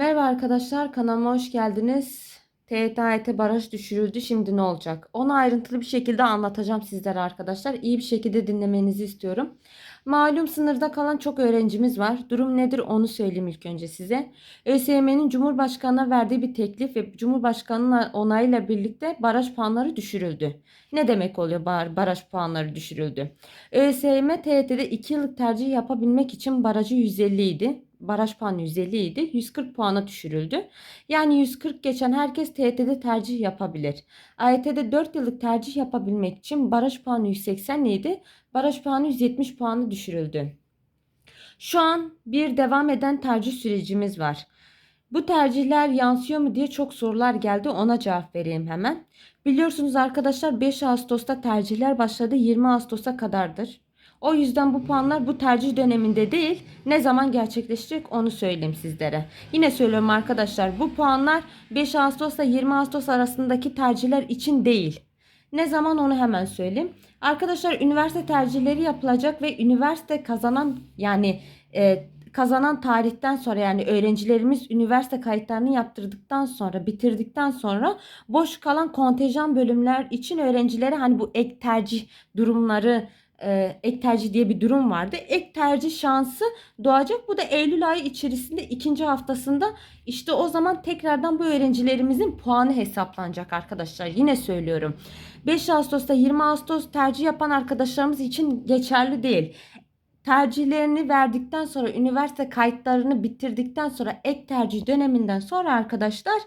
Merhaba arkadaşlar kanalıma hoş geldiniz. TYT AYT baraj düşürüldü şimdi ne olacak? Onu ayrıntılı bir şekilde anlatacağım sizlere arkadaşlar. İyi bir şekilde dinlemenizi istiyorum. Malum sınırda kalan çok öğrencimiz var. Durum nedir onu söyleyeyim ilk önce size. ÖSYM'nin Cumhurbaşkanı'na verdiği bir teklif ve Cumhurbaşkanı'nın onayıyla birlikte baraj puanları düşürüldü. Ne demek oluyor bar- baraj puanları düşürüldü? ÖSYM TYT'de 2 yıllık tercih yapabilmek için barajı 150 idi baraj puanı 150 idi. 140 puana düşürüldü. Yani 140 geçen herkes TYT'de tercih yapabilir. AYT'de 4 yıllık tercih yapabilmek için baraj puanı 180 idi. Baraj puanı 170 puanı düşürüldü. Şu an bir devam eden tercih sürecimiz var. Bu tercihler yansıyor mu diye çok sorular geldi. Ona cevap vereyim hemen. Biliyorsunuz arkadaşlar 5 Ağustos'ta tercihler başladı. 20 Ağustos'a kadardır. O yüzden bu puanlar bu tercih döneminde değil ne zaman gerçekleşecek onu söyleyeyim sizlere. Yine söylüyorum arkadaşlar bu puanlar 5 Ağustos ile 20 Ağustos arasındaki tercihler için değil. Ne zaman onu hemen söyleyeyim. Arkadaşlar üniversite tercihleri yapılacak ve üniversite kazanan yani e, kazanan tarihten sonra yani öğrencilerimiz üniversite kayıtlarını yaptırdıktan sonra bitirdikten sonra boş kalan kontenjan bölümler için öğrencilere hani bu ek tercih durumları e, ek tercih diye bir durum vardı. Ek tercih şansı doğacak. Bu da Eylül ayı içerisinde ikinci haftasında işte o zaman tekrardan bu öğrencilerimizin puanı hesaplanacak arkadaşlar. Yine söylüyorum. 5 Ağustos'ta 20 Ağustos tercih yapan arkadaşlarımız için geçerli değil. Tercihlerini verdikten sonra üniversite kayıtlarını bitirdikten sonra ek tercih döneminden sonra arkadaşlar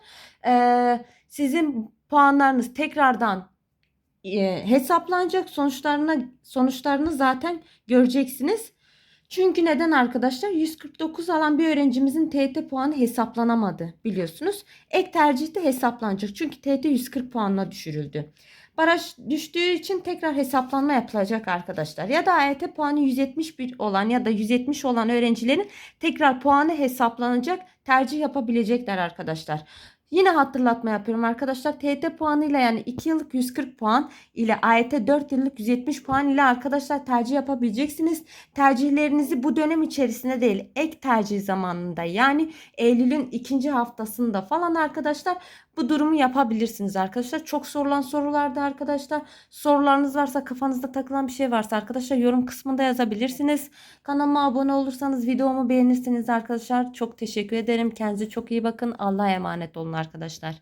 e, sizin puanlarınız tekrardan e, hesaplanacak sonuçlarına sonuçlarını zaten göreceksiniz. Çünkü neden arkadaşlar 149 alan bir öğrencimizin TET puanı hesaplanamadı biliyorsunuz. Ek tercihte hesaplanacak. Çünkü TET 140 puanla düşürüldü. Baraj düştüğü için tekrar hesaplanma yapılacak arkadaşlar. Ya da AYT puanı 171 olan ya da 170 olan öğrencilerin tekrar puanı hesaplanacak tercih yapabilecekler arkadaşlar. Yine hatırlatma yapıyorum arkadaşlar. TYT puanıyla yani 2 yıllık 140 puan ile AYT 4 yıllık 170 puan ile arkadaşlar tercih yapabileceksiniz. Tercihlerinizi bu dönem içerisinde değil ek tercih zamanında yani Eylül'ün ikinci haftasında falan arkadaşlar bu durumu yapabilirsiniz arkadaşlar. Çok sorulan sorularda arkadaşlar sorularınız varsa kafanızda takılan bir şey varsa arkadaşlar yorum kısmında yazabilirsiniz. Kanalıma abone olursanız videomu beğenirsiniz arkadaşlar. Çok teşekkür ederim. Kendinize çok iyi bakın. Allah'a emanet olun arkadaşlar.